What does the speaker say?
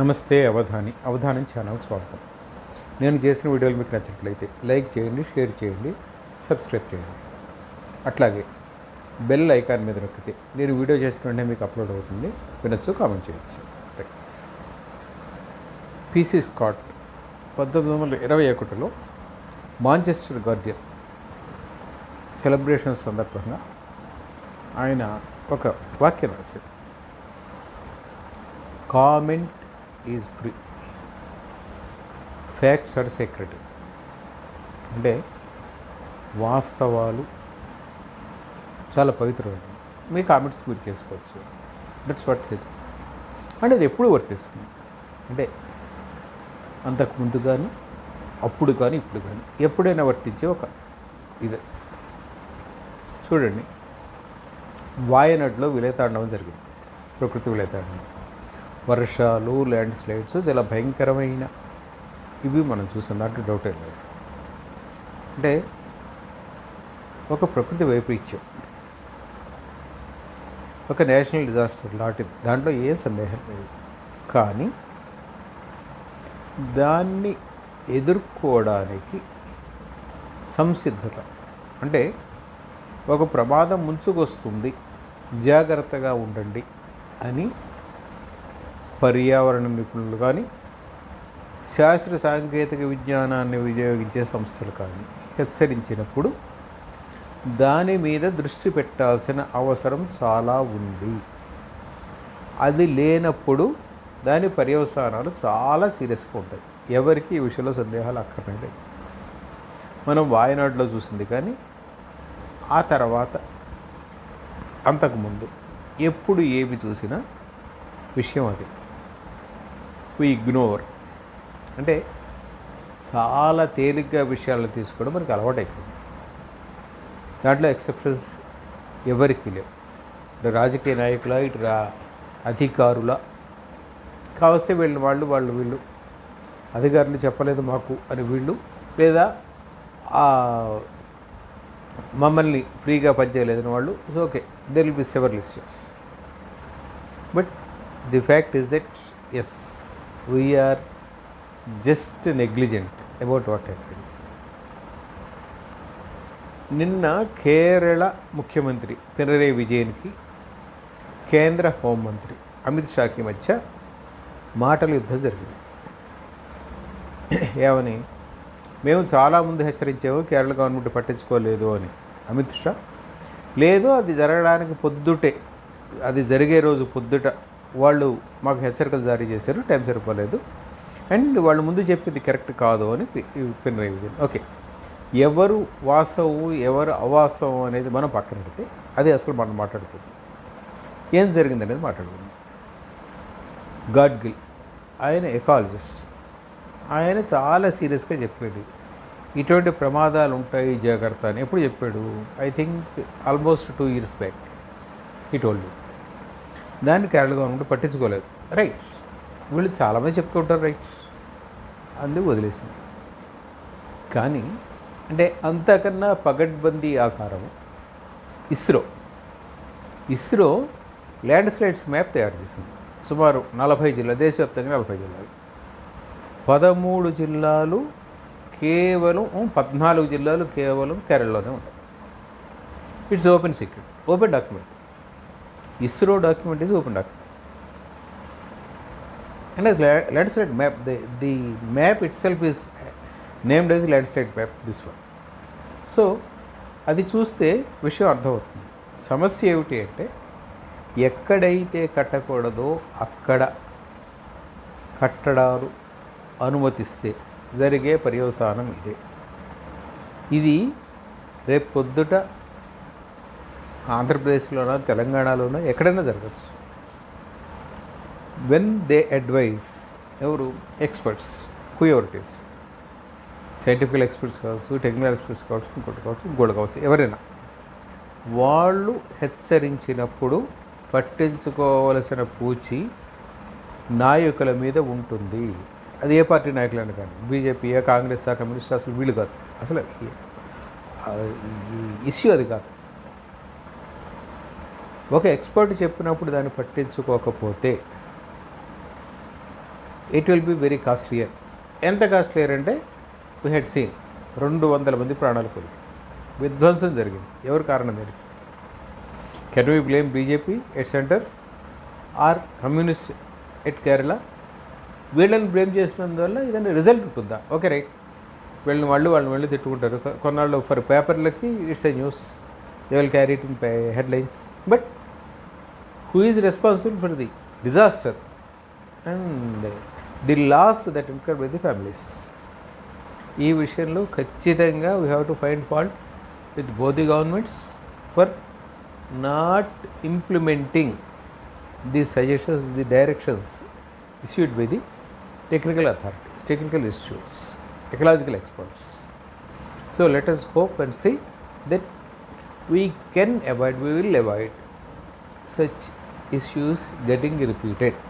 నమస్తే అవధాని అవధానం ఛానల్ స్వాగతం నేను చేసిన వీడియోలు మీకు నచ్చినట్లయితే లైక్ చేయండి షేర్ చేయండి సబ్స్క్రైబ్ చేయండి అట్లాగే బెల్ ఐకాన్ మీద నొక్కితే నేను వీడియో చేసిన వెంటనే మీకు అప్లోడ్ అవుతుంది వినొచ్చు కామెంట్ చేయొచ్చు పీసీ స్కాట్ పంతొమ్మిది వందల ఇరవై ఒకటిలో మాంచెస్టర్ గార్డియన్ సెలబ్రేషన్ సందర్భంగా ఆయన ఒక వాక్యం రాశాడు comment is free facts are secret అంటే వాస్తవాలు చాలా పవిత్రమైనవి మీ కామెంట్స్ మీరు చేసుకోవచ్చు దట్స్ వాట్ ఇది అంటే అది ఎప్పుడు వర్తిస్తుంది అంటే అంతకు ముందు కానీ అప్పుడు కానీ ఇప్పుడు కానీ ఎప్పుడైనా వర్తించే ఒక ఇది చూడండి వాయనాడులో విలేతాండవం జరిగింది ప్రకృతి విలేతాండవం వర్షాలు ల్యాండ్ స్లైడ్స్ చాలా భయంకరమైన ఇవి మనం చూసాం దాంట్లో డౌట్ లేదు అంటే ఒక ప్రకృతి వైపరీత్యం ఒక నేషనల్ డిజాస్టర్ లాంటిది దాంట్లో ఏం సందేహం లేదు కానీ దాన్ని ఎదుర్కోవడానికి సంసిద్ధత అంటే ఒక ప్రమాదం ముంచుకొస్తుంది జాగ్రత్తగా ఉండండి అని పర్యావరణ నిపుణులు కానీ శాస్త్ర సాంకేతిక విజ్ఞానాన్ని వినియోగించే సంస్థలు కానీ హెచ్చరించినప్పుడు దాని మీద దృష్టి పెట్టాల్సిన అవసరం చాలా ఉంది అది లేనప్పుడు దాని పర్యవసానాలు చాలా సీరియస్గా ఉంటాయి ఎవరికి ఈ విషయంలో సందేహాలు అక్కర్లేదు మనం వాయనాడులో చూసింది కానీ ఆ తర్వాత అంతకుముందు ఎప్పుడు ఏమి చూసినా విషయం అది వీ ఇగ్నోర్ అంటే చాలా తేలిగ్గా విషయాలను తీసుకోవడం మనకు అలవాటైపోయింది దాంట్లో ఎక్సెప్షన్స్ ఎవరికి లేవు ఇటు రాజకీయ నాయకుల ఇటు రా అధికారుల కావస్తే వీళ్ళని వాళ్ళు వాళ్ళు వీళ్ళు అధికారులు చెప్పలేదు మాకు అని వీళ్ళు లేదా మమ్మల్ని ఫ్రీగా పనిచేయలేదని వాళ్ళు it's okay there will be severe issues but the fact is that as we are just negligent about what happen నిన్న కేరళ ముఖ్యమంత్రి పినరై విజయన్కి కేంద్ర హోంమంత్రి అమిత్ షాకి మధ్య మాటల యుద్ధం జరిగింది ఏమని మేము చాలా ముందు హెచ్చరించాము కేరళ గవర్నమెంట్ పట్టించుకోలేదు అని అమిత్ షా లేదు అది జరగడానికి పొద్దుటే అది జరిగే రోజు పొద్దుట వాళ్ళు మాకు హెచ్చరికలు జారీ చేశారు టైం సరిపోలేదు అండ్ వాళ్ళు ముందు చెప్పింది కరెక్ట్ కాదు అని పినరై విజయన్ ఓకే ఎవరు వాస్తవం ఎవరు అవాస్తవం అనేది మనం పక్కన పెడితే అది అసలు మనం మాట్లాడుకోవద్దు ఏం జరిగింది అనేది మాట్లాడుకుందాం గాడ్గిల్ ఆయన ఎకాలజిస్ట్ ఆయన చాలా సీరియస్గా చెప్పాడు ఇటువంటి ప్రమాదాలు ఉంటాయి జాగ్రత్త అని ఎప్పుడు చెప్పాడు I think almost two years back ఇటు వాళ్ళు దాన్ని కేరళ గవర్నమెంట్ పట్టించుకోలేదు రైట్స్ వీళ్ళు చాలామంది చెప్తూ ఉంటారు రైట్స్ అంది వదిలేసింది కానీ అంటే అంతకన్నా పగడ్బందీ ఆధారం ISRO ISRO land slides map తయారు చేసింది సుమారు నలభై జిల్లా దేశవ్యాప్తంగా నలభై జిల్లాలు పదమూడు జిల్లాలు కేవలం పద్నాలుగు జిల్లాలు కేవలం కేరళలోనే ఉన్నాయి it's open secret open document ISRO document is open document and let, let map let the map itself is named is landslide map this one so అది చూస్తే విషయం అర్థమవుతుంది సమస్య ఏమిటి అంటే ఎక్కడైతే కట్టకూడదో అక్కడ కట్టడాలు అనుమతిస్తే జరిగే పర్యవసానం ఇదే ఇది రేపు పొద్దుట ఆంధ్రప్రదేశ్లోనో తెలంగాణలోనో ఎక్కడైనా జరగచ్చు వెన్ దే అడ్వైజ్ ఎవరు ఎక్స్పర్ట్స్ కుయోరిటీస్ సైంటిఫికల్ ఎక్స్పర్ట్స్ కావచ్చు టెక్నికల్ ఎక్స్పర్ట్స్ కావచ్చు ఇంకోటి కావచ్చు ఇంకోటి కావచ్చు ఎవరైనా వాళ్ళు హెచ్చరించినప్పుడు పట్టించుకోవలసిన పూచి నాయకుల మీద ఉంటుంది అది ఏ పార్టీ నాయకులైనా కానీ బీజేపీయా కాంగ్రెస్ కమ్యూనిస్ట్ అసలు వీళ్ళు కాదు అసలు ఇష్యూ అది కాదు ఒక ఎక్స్పర్ట్ చెప్పినప్పుడు దాన్ని పట్టించుకోకపోతే it will be very costlier ఎంత కాస్ట్లియర్ అంటే వీ హెడ్ సీన్ రెండు వందల మంది ప్రాణాలు పోయి విధ్వంసం జరిగింది ఎవరు కారణం జరిగింది can we blame BJP at centre or communist at Kerala వీళ్ళని బ్లేమ్ చేసినందువల్ల ఏదైనా రిజల్ట్ ఉంటుందా ఓకే రైట్ వీళ్ళని వాళ్ళు వాళ్ళని వెళ్ళి తిట్టుకుంటారు కొన్నాళ్ళు for పేపర్లకి it's a news They will carry it by headlines. But who is responsible for the disaster and the loss that incurred by the families? We have to find fault with both the governments for not implementing the suggestions, the directions issued by the technical authorities, technical institutes, ecological experts. So let us hope and see that we can avoid, we will avoid such issues getting repeated.